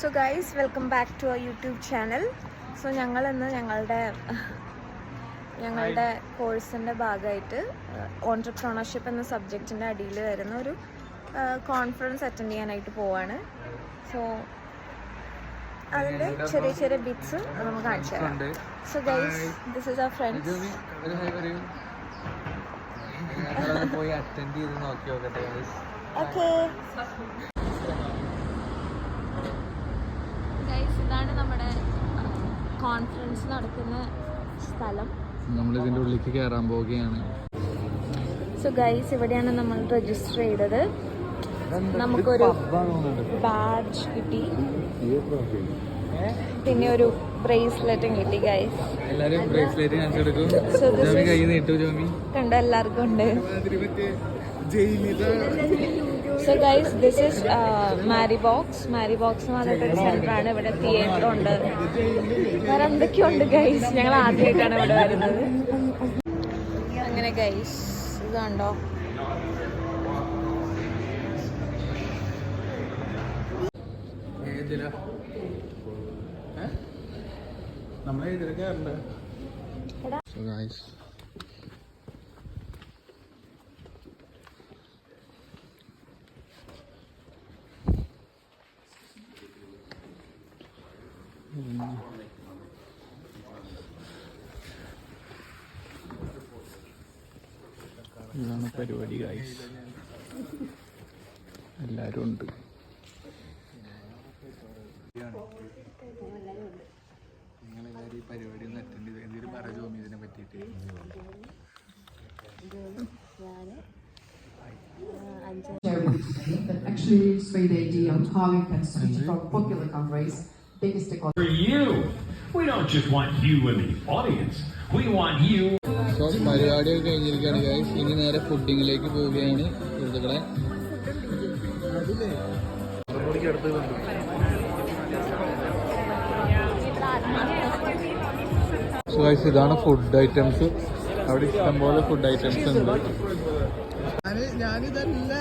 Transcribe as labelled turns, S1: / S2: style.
S1: So guys welcome back to our YouTube channel so ഞങ്ങൾ ഇന്ന് ഞങ്ങളുടെ ഞങ്ങളുടെ കോഴ്സിന്റെ ഭാഗമായിട്ട് ഓൺടർപ്രണർഷിപ്പ് എന്ന സബ്ജക്റ്റിന്റെ അടിയിൽ വരുന്ന ഒരു കോൺഫറൻസ് അറ്റൻഡ് ചെയ്യാനായിട്ട് പോവാണ്. സോ അതിന്റെ ചെറിയ ചെറിയ ബിറ്റ്സ് നമുക്ക് കാണിച്ചു തരാം. So guys this is our friends
S2: പോയി അറ്റൻഡ് ചെയ്ത് നോക്കി നോക്കട്ടെ guys.
S1: ഓക്കെ ഗൈസ് ഇതാണ് നമ്മുടെ കോൺഫറൻസ് നടക്കുന്ന സ്ഥലം.
S2: നമ്മൾ ഇതിന്റെ ഉള്ളിലേക്ക് കയറാൻ പോവുകയാണ്.
S1: സോ ഗൈസ് ഇവിടെയാണ് നമ്മൾ രജിസ്റ്റർ ചെയ്തത്. നമുക്കൊരു ബാഡ്ജ് കിട്ടി. പിന്നെ ഒരു ബ്രേസ്ലെറ്റും കിട്ടി ഗൈസ്
S2: എല്ലാവരും ബ്രേസ്ലെറ്റ് കാണിച്ചു കൊടുക്കും.
S1: കണ്ട എല്ലാവർക്കും ഉണ്ട്. So guys this is Mari box Mari box എന്ന് പറഞ്ഞിട്ടൊരു സെന്ററാണ് ഇവിടെ തിയേറ്റർ ഉണ്ട്. വേറെ എന്തൊക്കെയുണ്ട് ഗൈസ് ഞങ്ങൾ ആദ്യമായിട്ടാണ് ഇവിടെ വരുന്നത്. അങ്ങനെ ഗൈസ് ഇത് കണ്ടോ?
S2: നമ്മളെ ഇതിലൊക്കെ ഇതാണ് പരിപാടി ഗൈസ് എല്ലാവരും ഉണ്ട് നിങ്ങളെല്ലാവരും ഈ പരിപാടി ഒന്ന് അറ്റൻഡ് ചെയ്ത് എന്തെങ്കിലും പറ ജോമി ഇതിനെ പറ്റിയിട്ട്
S3: share with you today that actually Sweet AD on how you can switch from popular countries, biggest economy.
S4: for you. We don't just want you in the audience. We want you
S2: so പരിപാടിയൊക്കെ കഴിഞ്ഞിരിക്കുകയാണ് guys ഇനി നേരെ ഫുഡിങ്ങിലേക്ക് പോവുകയാണ് സുഹൃത്തുക്കളെ so guys ഇതാണ് food items അവിടെ ഇഷ്ടംപോലെ ഫുഡ് ഐറ്റംസ് ഉണ്ട് ഞാനിതല്ല